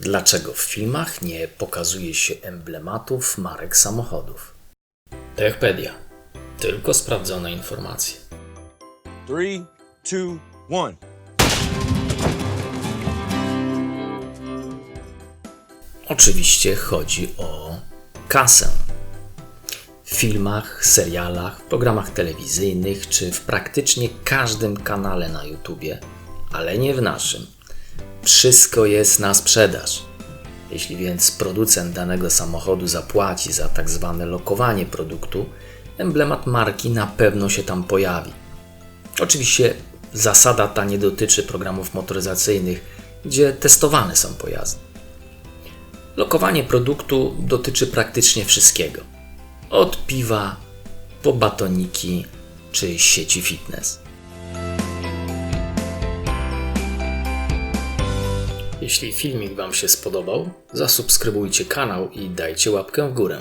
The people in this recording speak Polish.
Dlaczego w filmach nie pokazuje się emblematów marek samochodów? Techpedia. Tylko sprawdzone informacje. Three, two, one. Oczywiście chodzi o kasę. W filmach, serialach, programach telewizyjnych czy w praktycznie każdym kanale na YouTubie, ale nie w naszym. Wszystko jest na sprzedaż. Jeśli więc producent danego samochodu zapłaci za tak zwane lokowanie produktu, emblemat marki na pewno się tam pojawi. Oczywiście zasada ta nie dotyczy programów motoryzacyjnych, gdzie testowane są pojazdy. Lokowanie produktu dotyczy praktycznie wszystkiego. Od piwa po batoniki czy sieci fitness. Jeśli filmik Wam się spodobał, zasubskrybujcie kanał i dajcie łapkę w górę.